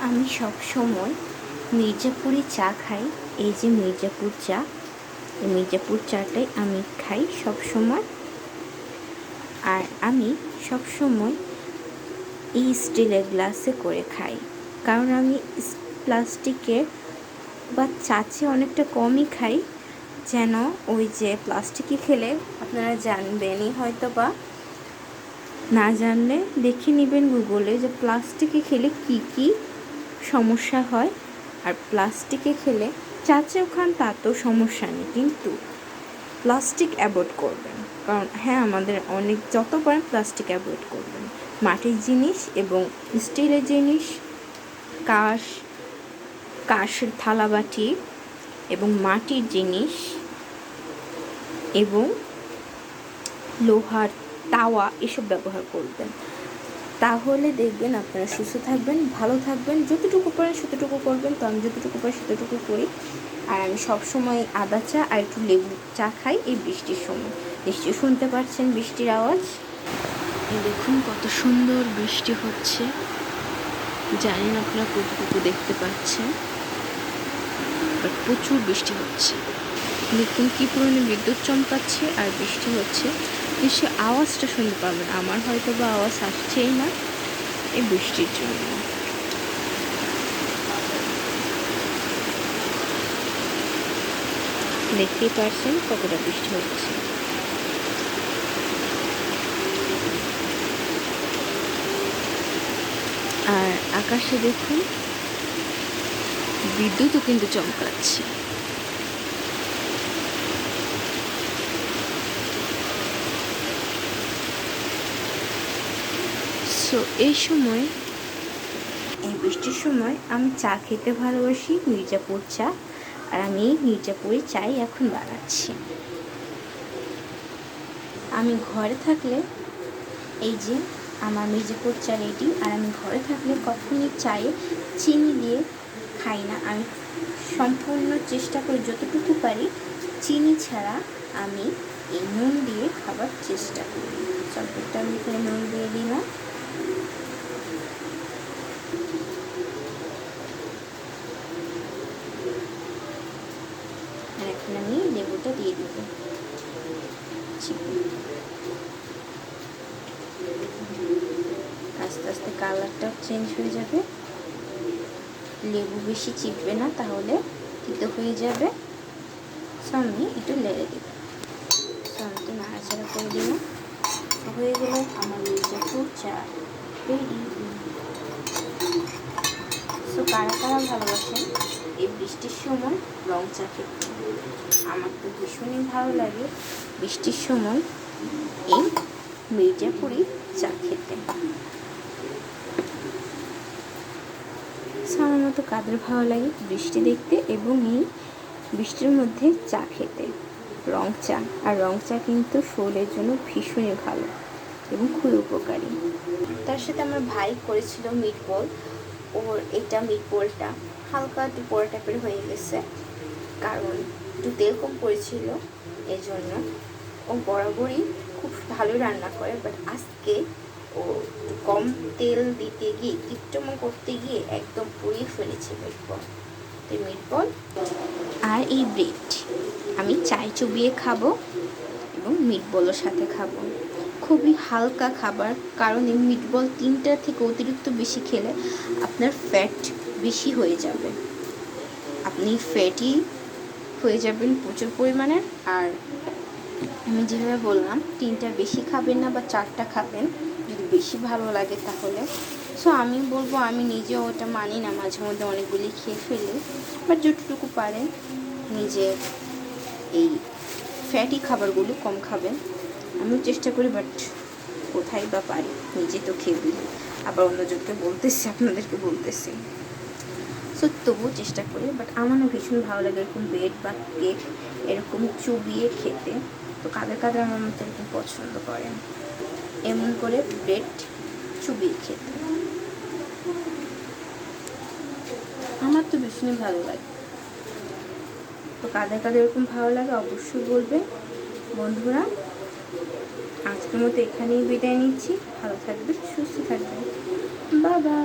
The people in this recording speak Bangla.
আমি সব সময় মির্জাপুরি চা খাই। এই যে মির্জাপুর চা, এই মির্জাপুর চাটাই আমি খাই সব সময়। আর আমি সব সময় এই স্টিলের গ্লাসে করে খাই। কারণ আমি প্লাস্টিকের বা চাচে অনেকটা কমই খাই। যেন ওই যে প্লাস্টিকে খেলে আপনারা জানবেনই হয়তো বা না জানলে দেখে নেবেন গুগলে যে প্লাস্টিকে খেলে কি কি সমস্যা হয় আর প্লাস্টিকে খেলে চাচেও খান তাতেও সমস্যা নেই, কিন্তু প্লাস্টিক অ্যাভয়েড করবেন। কারণ হ্যাঁ আমাদের অনেক, যত পারেন প্লাস্টিক অ্যাভয়েড করবেন। মাটির জিনিস এবং স্টিলের জিনিস, কাশ, কাশের থালাবাটি এবং মাটির জিনিস এবং লোহার তাওয়া এসব ব্যবহার করবেন। তাহলে দেখবেন আপনারা সুস্থ থাকবেন, ভালো থাকবেন, যতটুকু পারেন ততটুকু করবেন, তো আমি যতটুকু পারি ততটুকু করি। আর আমি সবসময় আদা চা আর একটু লেবু চা খাই এই বৃষ্টির সময়। নিশ্চয়ই শুনতে পাচ্ছেন বৃষ্টির আওয়াজ? দেখুন কত সুন্দর বৃষ্টি হচ্ছে। জানি না আপনারা কতটুকু দেখতে পাচ্ছেন। প্রচুর বৃষ্টি হচ্ছে। দেখুন কী পরিমাণে বিদ্যুৎ চমকাচ্ছে আর বৃষ্টি হচ্ছে। নিশ্চয়ই আওয়াজটা শুনতে পাবেন আমার হয়তো বা আওয়াজ আসছেই না এই বৃষ্টির জন্য। দেখতেই পারছেন কতটা বৃষ্টি হচ্ছে। আর আকাশে দেখুন, বিদ্যুৎও কিন্তু চমকাচ্ছে। সো এই সময়, এই বৃষ্টির সময় আমি চা খেতে ভালোবাসি, মির্জাপুর চা, আর আমি মির্জাপুরি চাই এখন বানাচ্ছি। আমি ঘরে থাকলে, এই যে আমার মির্জাপুর চা রেডি আর আমি ঘরে থাকলে কখনই চায়ে চিনি দিয়ে খাই না। আমি সম্পূর্ণ চেষ্টা করি যতটুকু পারি, চিনি ছাড়া আমি এই নুন দিয়ে খাবার চেষ্টা করি। চকলেটটা আমি নুন দিয়ে দিলাম। আর এখন আমি লেবুটা দিয়ে দেব। আস্তে আস্তে কালারটা চেঞ্জ হয়ে যাবে। লেবু বেশি চিপবে না, তাহলে তিতো হয়ে যাবে। সো আমি একটু লেড়ে দেব। সো আমি একটু নাড়াচাড়া করে দিলাম। হয়ে গেল আমার মির্জাপুর চা রেডি সো কারা কারা ভালোবাসেন? এই বৃষ্টির সময় রং চা খেতে আমার তো ভীষণই ভালো লাগে বৃষ্টির সময় এই মির্জাপুরি চা খেতে। আমার মতো কাদের ভালো লাগে বৃষ্টি দেখতে এবং এই বৃষ্টির মধ্যে চা খেতে। রং চা। আর রং চা কিন্তু শরীরের জন্য ভীষণই ভালো এবং খুবই উপকারী। তার সাথে আমার ভাই করেছিল মিট বল ওর এটা মিট বলটা হালকা একটু পোড়া টাইপের হয়ে গেছে। কারণ একটু তেল কম পড়েছিল এই জন্য ও বরাবরই খুব ভালো রান্না করে বাট আজকে ও একটু কম তেল দিতে গিয়ে কিট্টমো করতে গিয়ে একদম পুড়িয়ে ফেলেছে মিটবল তো মিটবল আর এই ব্রেড আমি চাই চুবিয়ে খাব এবং মিটবলের সাথে খাব। খুবই হালকা খাবার, কারণ এই মিটবল তিনটা থেকে অতিরিক্ত বেশি খেলে আপনার ফ্যাট বেশি হয়ে যাবে। আপনি ফ্যাটি হয়ে যাবেন প্রচুর পরিমাণে। আর আমি যেভাবে বললাম, তিনটা বেশি খাবেন না বা চারটা খাবেন, যদি বেশি ভালো লাগে তাহলে। সো আমি বলব, আমি নিজেও ওটা মানি না, মাঝে মধ্যে অনেকগুলি খেয়ে ফেলি। বাট যতটুকু পারেন, নিজে এই ফ্যাটি খাবারগুলো কম খাবেন। আমিও চেষ্টা করি বাট কোথায় বা পারি? নিজে তো খেয়ে দিই। আবার অন্যজনকে বলতেছি, আপনাদেরকে বলতেছি। সো তবুও চেষ্টা করি বাট আমার না ভীষণ ভালো লাগে এরকম ব্রেড বা কেক এরকম চুবিয়ে খেতে। তো কাদের কাদের আমার মতো এরকম পছন্দ করেন? এমন করে ব্রেড চুবিয়ে খেতে। আমার তো ভীষণই ভালো লাগে। তো কাদের কাদের এরকম ভালো লাগে অবশ্যই বলবে বন্ধুরা, আজকের মতো এখানেই বিদায় নিচ্ছি। ভালো থাকবে সুস্থ থাকবে বাবা